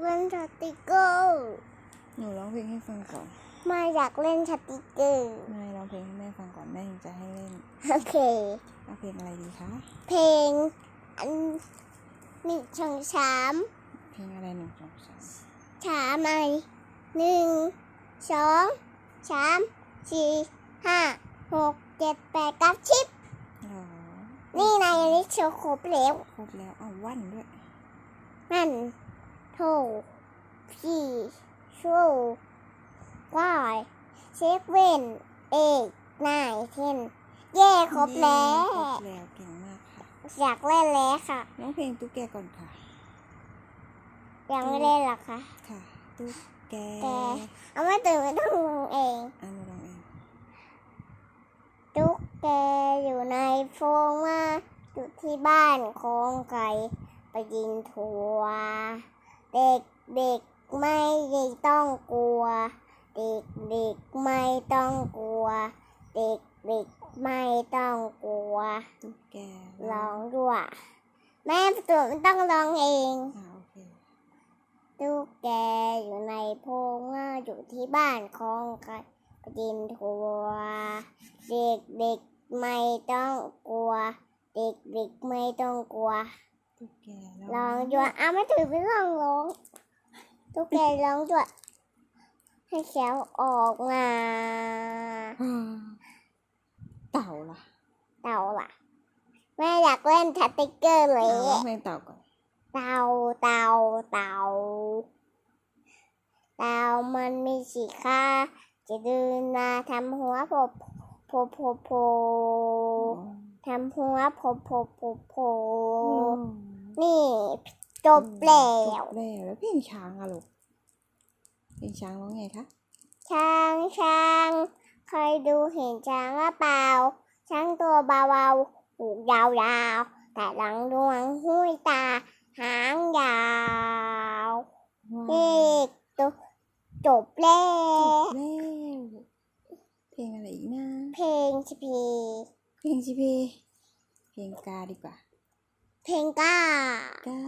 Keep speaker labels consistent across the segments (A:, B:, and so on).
A: เล่นสติกเกอร์
B: หนูร้องเพลงให้ฟังก่อน
A: มาอยากเล่นสติกเกอร์
B: ไม่ร้องเพลงให้แม่ฟังก่อนแม่ถึงจะให้เล่น
A: โอเค
B: เอาเพลงอะไรดีคะ
A: เพลงอันหนึ่งสองสาม
B: เพลงอะไรหนึ่งสองสาม
A: สามไหมหนึ่งสองสามสี่ห้าหกเจ็ดแปดเก้าสิบ
B: หรอ
A: นี่นายอันนี้โชว์ครบแล้ว
B: ครบแล้วเอาวันด้วย
A: นั่น โทพี่ชูก้อยเซเว่นเอกนายเทนเย่ครบแล้
B: ครบแล้วเก่งมากค่ะ
A: อยากเล่นแล้วค่ะ
B: ร้องเพลงตุ๊กแกก่อนค่ะ
A: ยังไม่เล่นหรอกค่ะ
B: ค่ะ ตุ๊กแก
A: แกเอาไม่ตื่นไม่ต้องลงเอง
B: อะหนูร้องเอง
A: ตุ๊กแกอยู่ในโฟงว่าอยู่ที่บ้านของไก่ไปยินทัว เด็กเด็กๆไม่ได้ต้องกลัวเด็กเด็กๆไม่ต้องกลัว เด็กเด็กๆไม่ต้องกลัว
B: ตุ๊กแก
A: ร้องด้วยแม่ตัวไม่ต้องร้องเอง
B: อ่าโอเค
A: ตุ๊กแกอยู่ในโพรงว่าอยู่ที่บ้านของไก่ไปยินทัวเด็กเด็กๆไม่ต้องกลัว เด็กเด็กๆไม่ต้องกลัว
B: ตุ๊กแก
A: ร้องด้วยอ้าวไม่ถือไม่ร้องร้องตุ๊กแกร้องด้วย ให้เสียงออกมา
B: อ่าเต่าล่ะ
A: เต่าล่ะ แม่อยากเล่นสติกเกอร์เล
B: อะ
A: ย
B: ร้องเพลงเต่าก่อน
A: เต่าเต่าเต่าเต่ามันมีสีขาจะเดินมาทำหัวโผล่โผล่โผล่โผล่ทำหัวโผล่โผล่โผล่โผล่
B: อืม
A: นี่จบแล้ว
B: จบแล้วแล้วเพลงช้างอะลูกเพลงช้างร้องไงคะ
A: ช้างช้างเคยดูเห็นช้างหรือเปล่า ช้างตัวเบาๆหูยาวๆแต่หลังดวงห้วยตาหางยาว
B: ว้าว
A: เอกตัวจบแล้ว
B: จบแล้วเพลงอะไรอีกนะ
A: เพลงสพี
B: เพลงจีพีเพลงกาดีกว่า
A: เพลงก้า กา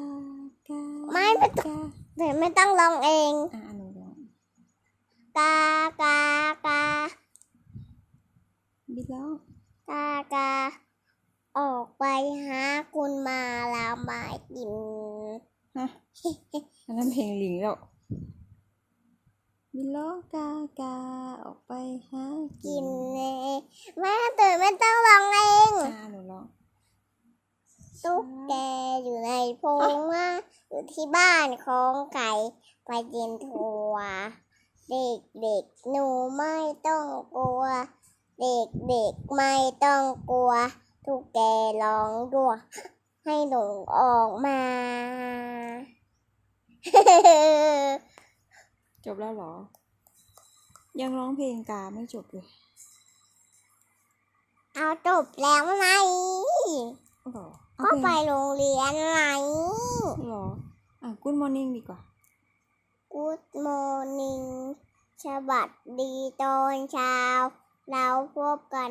B: กา
A: ไม่ไม่ต้
B: กา
A: แต่ไม่ต้องร้องเอง
B: อะหนูร้อง
A: กากากา
B: บิดร้อง
A: กากา ออกไปหาคุณมาลามากิน
B: ฮะอันนั้นเพลงลิงแล้วบิดร้องกากาออกไปหากิ
A: กิ
B: น
A: นเองแม่ตื่นไม่ต้องร้องเอง
B: อะหนูร้อง
A: ตุ๊กแกอยู่ในโพรงว่าอยู่ที่บ้านของไก่ไปกินถั่วเด็กเด็กๆหนูไม่ต้องกลัว เด็กเด็กๆไม่ต้องกลัวทุกแกร้องด้วยให้หนูออกมา
B: จบแล้วเหรอ ยังร้องเพลงกาไม่จบเลย
A: เอาจบแล้วไง
B: เหรอเอา
A: ก็
B: เพลง
A: ไปโรงเรียนไง
B: เหรอ อะ Good Morning ดีกว่า
A: Good morning สวัสดีตอนเช้า เราพบกัน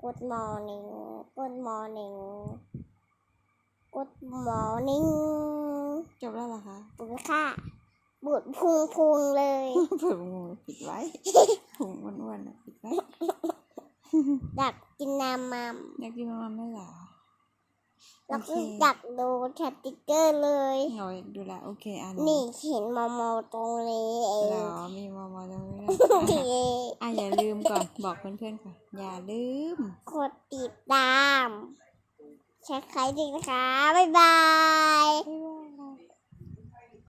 A: Good morning Good morning Good morning
B: จบแล้วเหรอคะ
A: บุญค่ะบุญพุงพุงเลย
B: เปิดงูปิดไว้ถุงอ้วนๆนะปิดไว้
A: ดักกินน้ำมัน
B: อยากกินมาม่าไหม่หรอ
A: แล้ว
B: โอ
A: ก็
B: เค
A: ดักดูสติกเกอร์เลย
B: หน่อยดูแลโอเคอะ
A: นี่เห็นมอมอตรงนี้เอ
B: เหรงอมีมามาตรงนี้นะ
A: โอเค
B: อะอย่าลืมก่อนบอกเพื่อนๆก่อนอย่าลืม
A: กดติดตามใช้ใครดีนะคะ บ๊ายบาย
B: บ๊ายบ